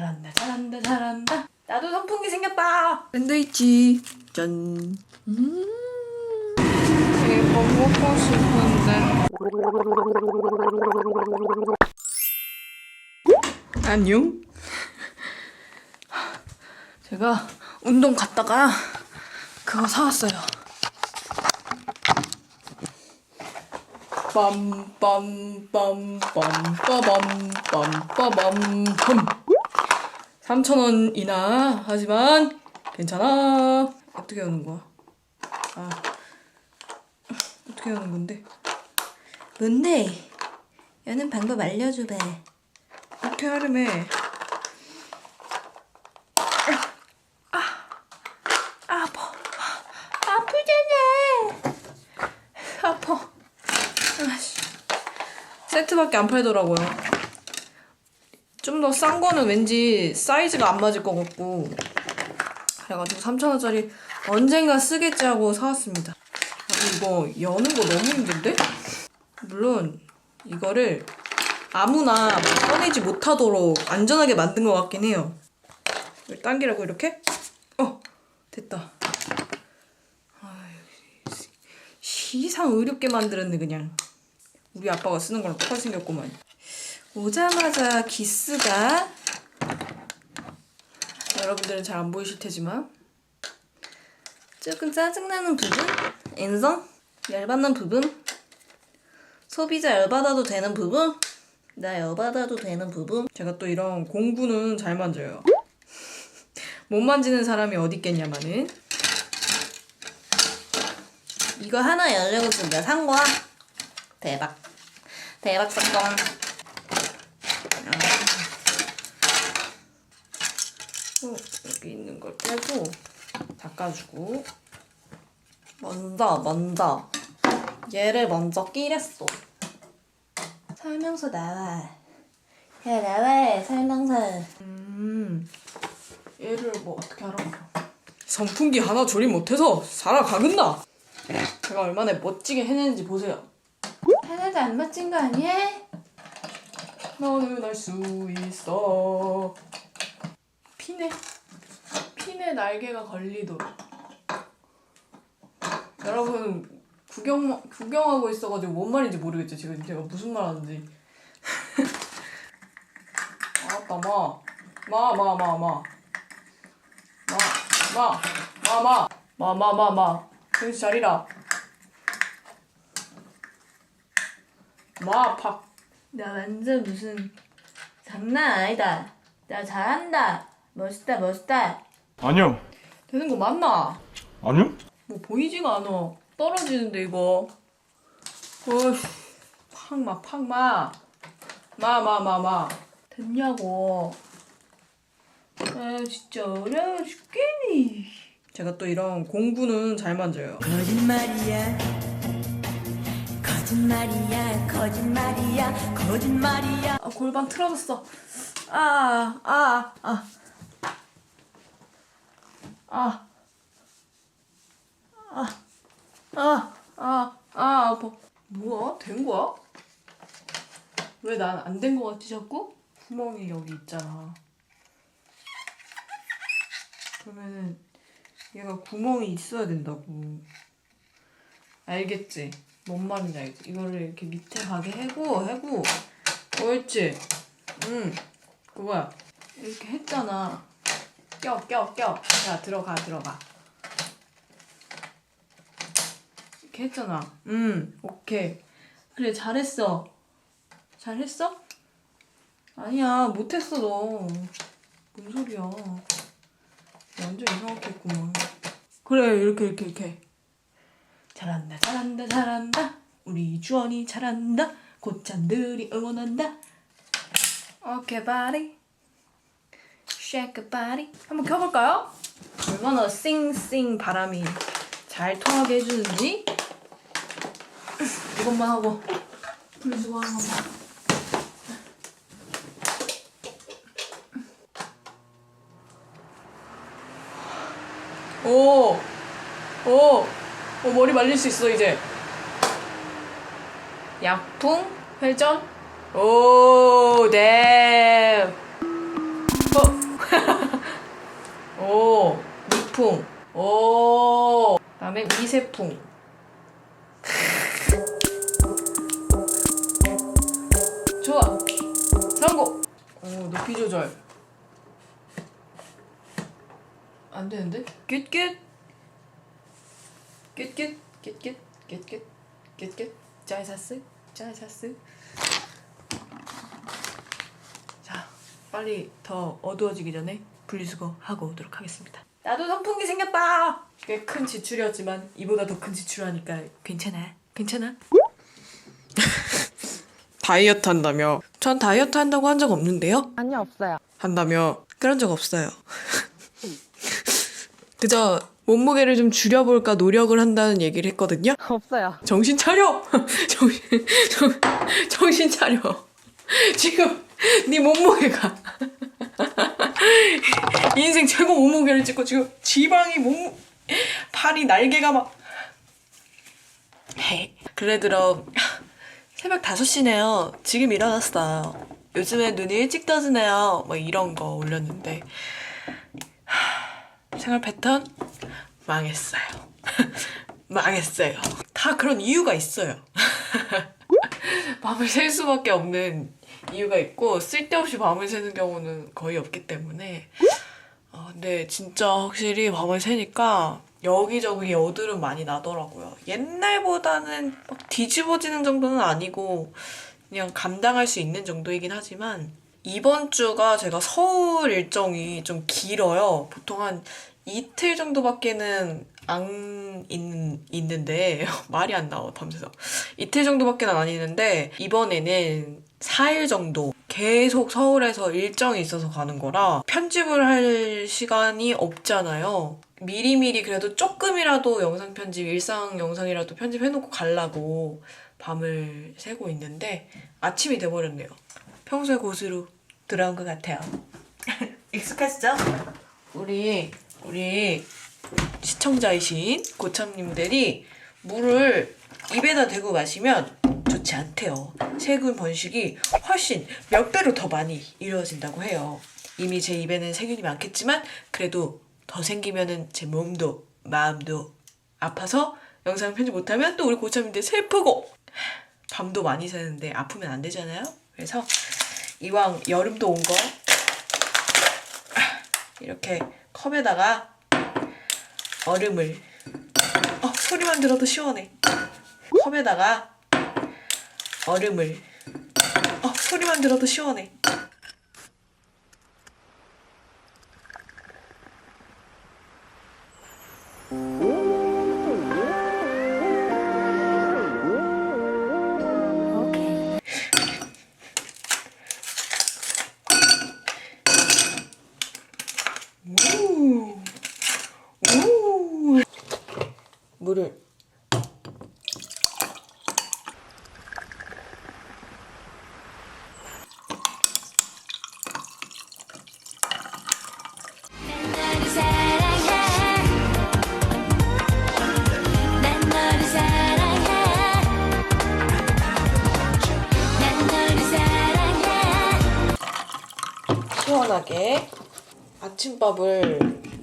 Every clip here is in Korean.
잘한다 잘한다 잘한다. 나도 선풍기 생겼다. 샌드위치 짠. 음. 이거 먹고 싶은데 안녕. 제가 운동 갔다가 그거 사왔어요. 빰빰빰빰빰빰빰빰 3,000원이나 하지만 괜찮아 어떻게 하는 거야? 아 어떻게 하는 건데? 뭔데? 여는 방법 알려줘봐. 어떻게 하려면 아파 아프잖아 아파 아씨 세트밖에 안 팔더라고요 좀 더 싼 거는 왠지 사이즈가 안 맞을 것 같고 그래가지고 3,000원짜리 언젠가 쓰겠지 하고 사왔습니다 아, 이거 여는 거 너무 힘든데? 물론 이거를 아무나 꺼내지 못하도록 안전하게 만든 것 같긴 해요. 당기라고 이렇게? 어 됐다. 시상 의롭게 만들었네 그냥. 우리 아빠가 쓰는 거랑 똑같이 생겼구만. 오자마자 기스가 여러분들은 잘 안 보이실 테지만 조금 짜증나는 부분, 인성, 열받는 부분, 소비자 열받아도 되는 부분, 나 열받아도 되는 부분. 제가 또 이런 공구는 잘 만져요. 못 만지는 사람이 어디 있겠냐마는. 이거 하나 열려고 지금 내가 산 거야. 대박. 대박 사건. 어, 여기 있는 걸 빼고 닦아주고 먼저 먼저 얘를 먼저 끼랬어. 설명서 나와. 야 나와 설명서. 음, 얘를 뭐 어떻게 하라고? 선풍기 하나 조립 못해서 살아가겠나? 제가 얼마나 멋지게 해내는지 보세요. 하나도 안 맞힌 거 아니야? 너는 알 수 있어. 핀에 핀에 날개가 걸리도록. 여러분 구경 구경하고 있어가지고 뭔 말인지 모르겠죠 지금 제가 무슨 말 하는지. 아따 마. 마, 마, 마, 마. 마, 마, 마, 마. 마, 마, 마, 마. 정신 차리라. 마, 팍. 나 완전 무슨 장난 아니다. 나 잘한다. 멋있다 멋있다. 아니요. 되는 거 맞나? 아니요? 뭐 보이지가 않아. 떨어지는데 이거. 어휴, 팍마, 팍마. 마, 마, 마, 마. 됐냐고. 아, 진짜 어려워 죽겠니. 제가 또 이런 공구는 잘 만져요. 거짓말이야 거짓말이야 거짓말이야 거짓말이야 아, 골반 틀어졌어. 아, 아, 아. 아. 아. 아, 아, 아, 아파. 뭐야? 된 거야? 왜 난 안 된 거 같지 자꾸? 구멍이 여기 있잖아. 그러면은 얘가 구멍이 있어야 된다고. 알겠지? 뭔 말인지 알겠지? 이거를 이렇게 밑에 가게 해고, 해고. 옳지? 응. 그거야. 이렇게 했잖아. 껴, 껴, 껴. 자, 들어가, 들어가. 이렇게 했잖아. 응, 오케이. 그래, 잘했어. 잘했어? 아니야, 못했어, 너. 뭔 소리야. 완전 이상하게 했구만. 그래, 이렇게, 이렇게, 이렇게. 잘한다, 잘한다, 잘한다. 우리 주원이 잘한다. 고찬들이 응원한다. 오케이. 쉐이크 바리. 한번 켜볼까요? 얼마나 싱싱 바람이 잘 통하게 해주는지. 이것만 하고 한 번만. 오, 오, 어, 머리 말릴 수 있어, 이제. 약풍, 회전. 오, 네. 어. 오, 미풍. 오. 그 다음에 미세풍. 좋아. 성공. 오, 높이 조절. 안 되는데? 굿굿. 뀨뀨. 뀨뀨. 뀨뀨. 뀨뀨. 짜이사스. 짜이사스. 자, 빨리 더 어두워지기 전에 분리수거 하고 오도록 하겠습니다. 나도 선풍기 생겼다. 꽤 큰 지출이었지만 이보다 더 큰 지출하니까 괜찮아. 괜찮아. 다이어트 한다며? 전 다이어트 한다고 한 적 없는데요? 아니요, 없어요. 한다며? 그런 적 없어요. 그저 몸무게를 좀 줄여볼까 노력을 한다는 얘기를 했거든요. 없어요. 정신 차려! 정신, 정, 정신 차려. 지금 네 몸무게가 인생 최고 몸무게를 찍고 지금 지방이 몸 팔이 날개가 막 헤이. 그래 들어 새벽 5시네요. 지금 일어났어요. 요즘에 눈이 일찍 떠지네요. 뭐 이런 거 올렸는데 하, 생활 패턴 망했어요. 망했어요. 다 그런 이유가 있어요. 밤을 셀 수밖에 없는 이유가 있고 쓸데없이 밤을 새는 경우는 거의 없기 때문에 어, 근데 진짜 확실히 밤을 새니까 여기저기 여드름 많이 나더라고요. 옛날보다는 막 뒤집어지는 정도는 아니고 그냥 감당할 수 있는 정도이긴 하지만 이번 주가 제가 서울 일정이 좀 길어요. 보통 한 이틀 정도밖에는 안 있는, 있는데 말이 안 나와 밤새서 이틀 정도밖에는 안 있는데 이번에는 4일 정도 계속 서울에서 일정이 있어서 가는 거라 편집을 할 시간이 없잖아요. 미리미리 그래도 조금이라도 영상 편집, 일상 영상이라도 편집해놓고 가려고 밤을 새고 있는데 아침이 돼버렸네요. 평소의 곳으로 돌아온 것 같아요. 익숙하시죠? 우리 우리 시청자이신 고참님들이 물을 입에다 대고 마시면 좋지 않대요. 세균 번식이 훨씬 몇 배로 더 많이 이루어진다고 해요. 이미 제 입에는 세균이 많겠지만 그래도 더 생기면은 제 몸도 마음도 아파서 영상 편집 못하면 또 우리 고참님들 슬프고 밤도 많이 새는데 아프면 안 되잖아요. 그래서 이왕 여름도 온 거. 이렇게 컵에다가 얼음을. 어 소리만 들어도 시원해. 컵에다가 얼음을. 어 소리만 들어도 시원해. 오 우. 우. 물을 아침밥을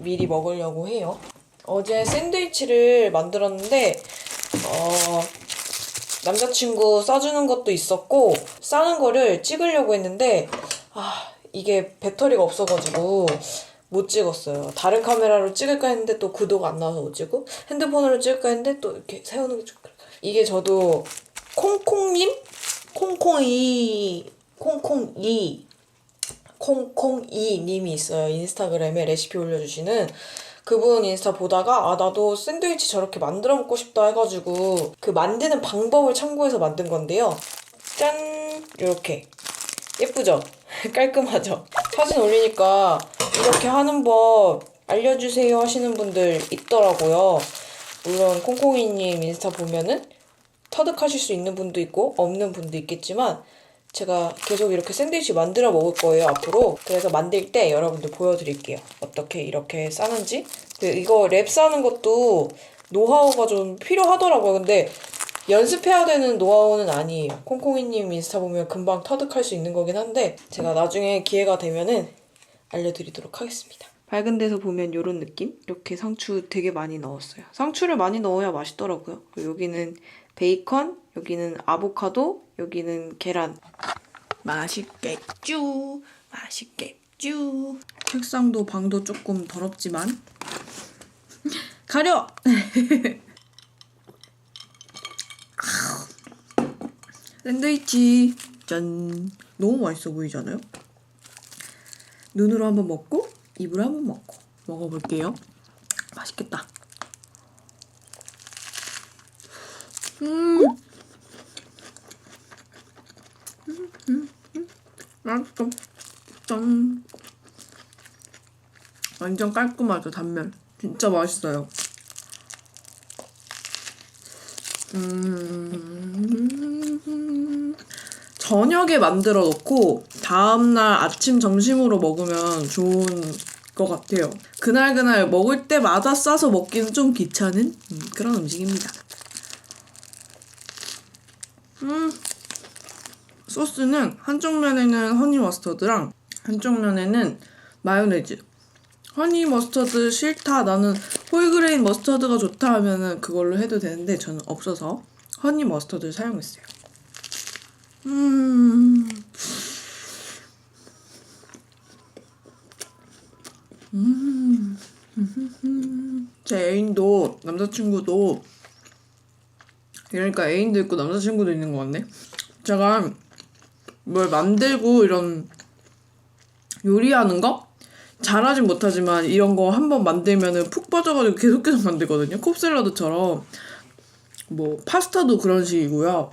미리 먹으려고 해요. 어제 샌드위치를 만들었는데, 어, 남자친구 싸주는 것도 있었고, 싸는 거를 찍으려고 했는데, 아, 이게 배터리가 없어가지고, 못 찍었어요. 다른 카메라로 찍을까 했는데 또 구도가 안 나와서 못 찍고, 핸드폰으로 찍을까 했는데 또 이렇게 세우는 게 좀, 그래. 이게 저도 콩콩님? 콩콩이, 콩콩이 콩콩이 님이 있어요. 인스타그램에 레시피 올려주시는 그분 인스타 보다가 아 나도 샌드위치 저렇게 만들어 먹고 싶다 해가지고 그 만드는 방법을 참고해서 만든 건데요. 짠 이렇게 예쁘죠? 깔끔하죠? 사진 올리니까 이렇게 하는 법 알려주세요 하시는 분들 있더라고요. 물론 콩콩이님 인스타 보면은 터득하실 수 있는 분도 있고 없는 분도 있겠지만 제가 계속 이렇게 샌드위치 만들어 먹을 거예요 앞으로 그래서 만들 때 여러분들 보여드릴게요 어떻게 이렇게 싸는지 그 이거 랩 싸는 것도 노하우가 좀 필요하더라고요 근데 연습해야 되는 노하우는 아니에요 콩콩이님 인스타 보면 금방 터득할 수 있는 거긴 한데 제가 나중에 기회가 되면은 알려드리도록 하겠습니다 밝은 데서 보면 이런 느낌? 이렇게 상추 되게 많이 넣었어요. 상추를 많이 넣어야 맛있더라고요. 여기는 베이컨, 여기는 아보카도, 여기는 계란. 맛있겠쭈, 맛있겠쭈. 책상도 방도 조금 더럽지만 가려! 샌드위치 짠 너무 맛있어 보이잖아요? 눈으로 한번 먹고 입으로 한번 먹고 먹어볼게요 맛있겠다 음. 맛있어. 짠. 완전 깔끔하죠 단면. 진짜 맛있어요. 음... 저녁에 만들어 놓고 다음날 아침 점심으로 먹으면 좋은 것 같아요. 그날 그날 먹을 때마다 싸서 먹기는 좀 귀찮은 음, 그런 음식입니다. 음, 소스는 한쪽 면에는 허니 머스터드랑 한쪽 면에는 마요네즈. 허니 머스터드 싫다 나는 홀그레인 머스터드가 좋다 하면은 그걸로 해도 되는데 저는 없어서 허니 머스터드를 사용했어요. 음. 음. 제 애인도 남자친구도 그러니까 애인도 있고 남자친구도 있는 것 같네. 제가 뭘 만들고 이런 요리하는 거 잘하진 못하지만 이런 거 한번 만들면은 푹 빠져가지고 계속 계속 만들거든요. 컵샐러드처럼 뭐 파스타도 그런 식이고요.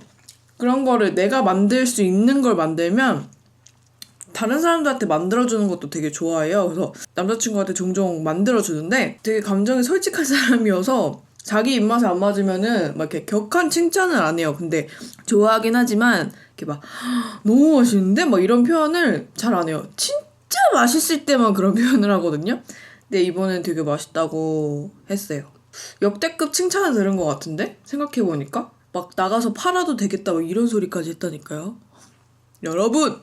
그런 거를 내가 만들 수 있는 걸 만들면 다른 사람들한테 만들어주는 것도 되게 좋아해요. 그래서 남자친구한테 종종 만들어주는데 되게 감정이 솔직한 사람이어서 자기 입맛에 안 맞으면은 막 이렇게 격한 칭찬을 안 해요. 근데 좋아하긴 하지만 이렇게 막 너무 맛있는데 막 이런 표현을 잘 안 해요. 진짜 맛있을 때만 그런 표현을 하거든요. 근데 이번엔 되게 맛있다고 했어요. 역대급 칭찬을 들은 것 같은데 생각해 보니까 막 나가서 팔아도 되겠다 막 이런 소리까지 했다니까요. 여러분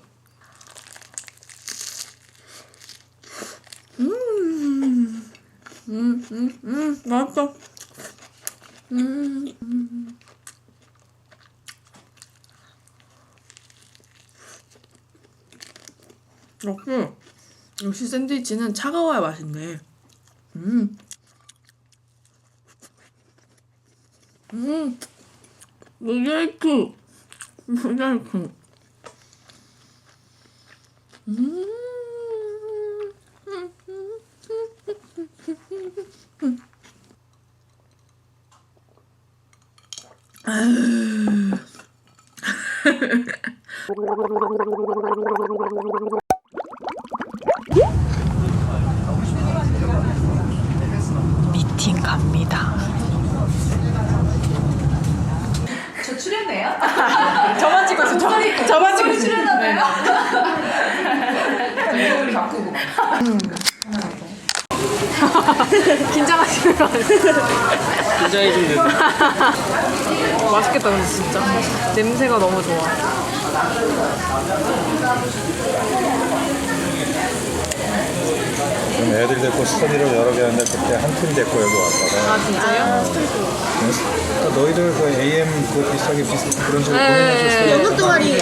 음, 음, 음, 음, 맛있어. 음, 음. 역시, 역시 샌드위치는 차가워야 맛있네. 음. 음. 모자이크. 모자이크. 음. 미팅 갑니다. 저 출연해요? 저만 찍었어. 저, 저만 찍었어. 출연하나요? 네. 바꾸고. 긴장하시는 거 아니에요? 긴장이 좀 되네. 맛있겠다 근데 진짜 냄새가 너무 좋아 애들 데리고 스터디를 여러 개 하는데 그때 한 팀 데리고 여기 왔다가 아 진짜요? 어, 너희들 그 AM 그 비슷하게 비슷 그런 식으로 고민하셨을 때 영어 동아리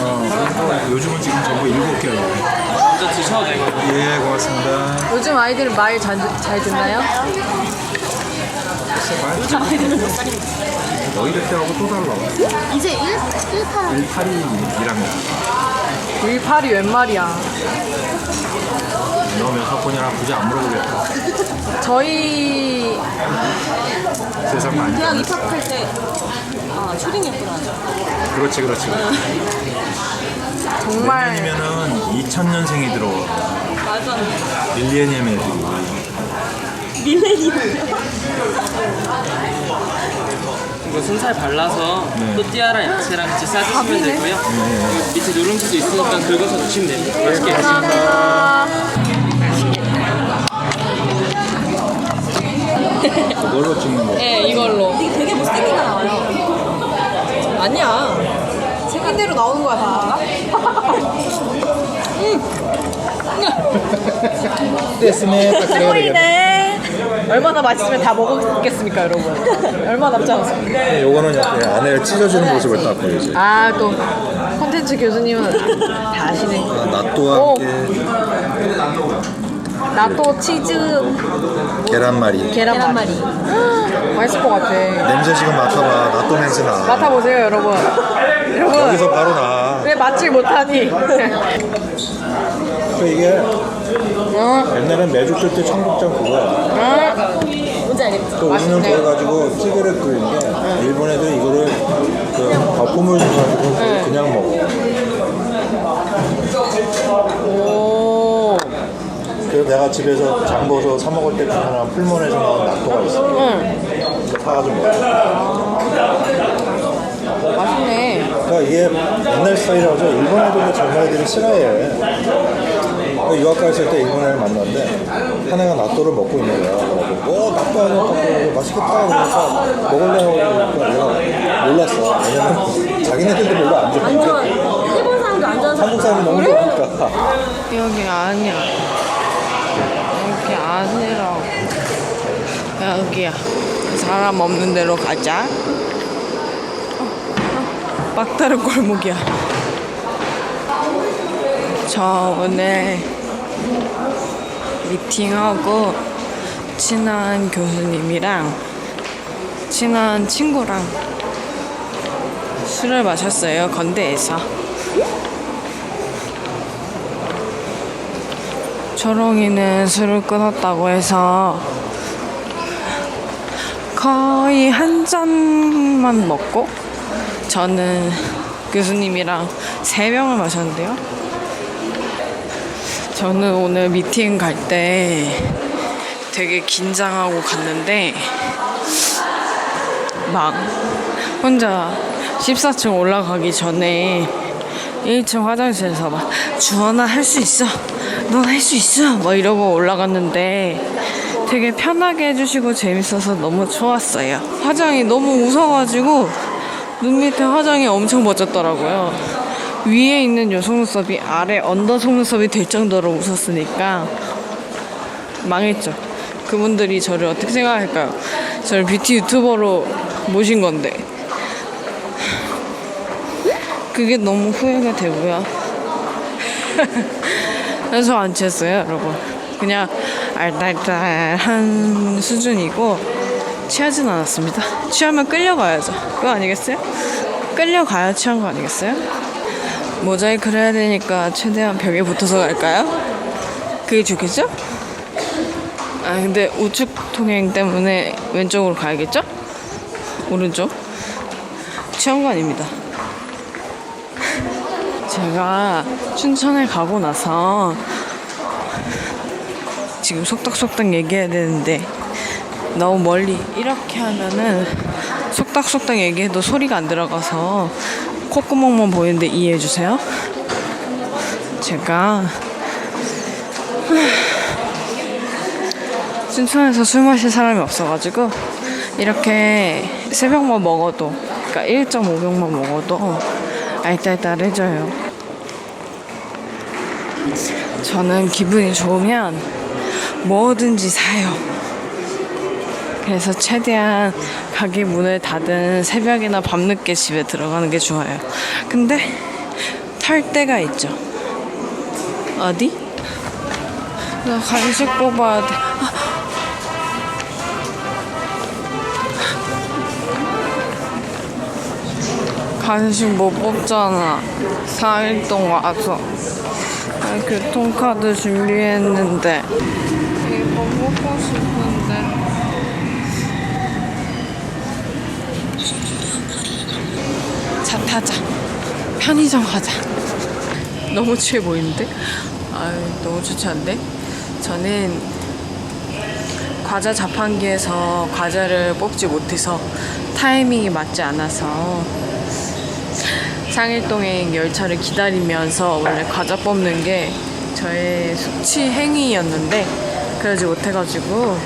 어, 요즘은 지금 전부 일곱 개로 먼저 드셔도 되고. 예 고맙습니다. 요즘 아이들 말잘잘 듣나요? 아이들은? 너희들 때하고 또 달라. 이제 1, 18 18이 1학년 18이 웬 말이야 너 몇 학 번이라 굳이 안 물어보겠다 저희 세상 많이 대학 입학할 때 아, 초딩이었구나. 그렇지 그렇지 정말 내년이면은 2000년생이 들어와 맞아. 밀레니엄 애들이 이거 순살 발라서 네. 또띠아랑 야채랑 같이 싸주시면 되고요. 그 밑에 누룽지도 있으니까 긁어서 드시면 됩니다. 맛있게 그걸로 찍는 거 네 이걸로 되게 못생기게 나와요. 아니야 생긴 대로 나오는 거야 다 됐으면 딱 그래야 되겠네. 네. 얼마나 맛있으면 다 먹었겠습니까, 여러분? 얼마 남지 않았습니까? 요거는 약간 안에 찢어지는 모습을 딱 보여지. 아, 또 컨텐츠 교수님은 다 아시네. 아, 오. 함께 나또 치즈 계란말이. 계란말이. 맛있을 것 같아. 냄새 지금 맡아봐. 낫또 냄새 나. 맡아보세요, 여러분. 여러분, 여기서 바로 나. 왜 맡질 못하니? 그 이게 어, 옛날엔 매주 뜰 때 청국장 그거야. 어. 뭔지 알겠지? 그 우리는 맛있네. 그걸 가지고 찌개를 끓이는데 일본 애들 이거를 그 거품을 줘가지고 네. 그냥 먹어. 그래서 내가 집에서 장 봐서 사 먹을 때 하나 풀몬에서 나온 낫또가 있어. 응. 그거 사가지고 먹어. 맛있네. 그러니까 이게 옛날 스타일이라서 일본 애들도 젊은 애들이 싫어해. 그 유학 갔을 때 일본 애를 만났는데 한 애가 낫또를 먹고 있는 거야. 그래가지고 어 낫또 아니야 낫또 맛있겠다 그러니까 먹을래요 그러니까 내가 몰랐어. 왜냐면 자기네들도 별로 안 좋아해. 좋아해. 일본 사람도 안 사람. 한국 사람이 너무 좋으니까. 여기 아니야. 여기 아니라고. 여기야. 사람 없는 데로 가자. 어, 어, 막다른 골목이야. 저 오늘 미팅하고 친한 교수님이랑 친한 친구랑 술을 마셨어요. 건대에서. 초롱이는 술을 끊었다고 해서 거의 한 잔만 먹고 저는 교수님이랑 세 병을 마셨는데요. 저는 오늘 미팅 갈 때 되게 긴장하고 갔는데 막 혼자 14층 올라가기 전에 1층 화장실에서 막 주원아 할 수 있어 넌 할 수 있어? 막 이러고 올라갔는데 되게 편하게 해주시고 재밌어서 너무 좋았어요. 화장이 너무 웃어가지고 눈 밑에 화장이 엄청 멎었더라고요. 위에 있는 요 속눈썹이 아래 언더 속눈썹이 될 정도로 웃었으니까 망했죠. 그분들이 저를 어떻게 생각할까요? 저를 뷰티 유튜버로 모신 건데. 그게 너무 후회가 되고요. 그래서 안 취했어요, 여러분. 그냥 알딸딸한 수준이고 취하진 않았습니다. 취하면 끌려가야죠. 그거 아니겠어요? 끌려가야 취한 거 아니겠어요? 모자이크를 해야 되니까 최대한 벽에 붙어서 갈까요? 그게 좋겠죠? 아 근데 우측 통행 때문에 왼쪽으로 가야겠죠? 오른쪽? 취한 거 아닙니다. 제가 춘천에 가고 나서 지금 속닥속닥 얘기해야 되는데 너무 멀리 이렇게 하면은 속닥속닥 얘기해도 소리가 안 들어가서 콧구멍만 보이는데 이해해 주세요. 제가 춘천에서 술 마실 사람이 없어가지고 이렇게 세 병만 먹어도 그러니까 1.5병만 먹어도 알딸딸해져요. 저는 기분이 좋으면 뭐든지 사요. 그래서 최대한 가게 문을 닫은 새벽이나 밤늦게 집에 들어가는 게 좋아요. 근데 탈 때가 있죠. 어디? 나 간식 뽑아야 돼. 아. 간식 못 뽑잖아. 4일 동안 와서. 아, 교통카드 준비했는데. 이거 먹고 싶은데. 차 타자. 편의점 가자. 너무 취해 보이는데? 아유, 너무 좋지 않네? 저는 과자 자판기에서 과자를 뽑지 못해서 타이밍이 맞지 않아서 상일동행 열차를 기다리면서 원래 과자 뽑는 게 저의 숙취 행위였는데 그러지 못해가지고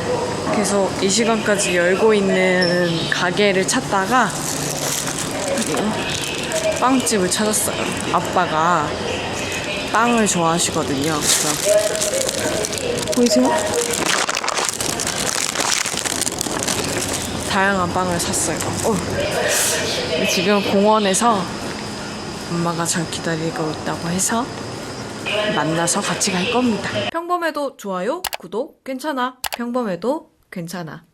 계속 이 시간까지 열고 있는 가게를 찾다가 빵집을 찾았어요. 아빠가 빵을 좋아하시거든요. 그래서 보이세요? 다양한 빵을 샀어요. 어. 지금 공원에서 엄마가 절 기다리고 있다고 해서 만나서 같이 갈 겁니다. 평범해도 좋아요, 구독, 괜찮아. 평범해도 괜찮아.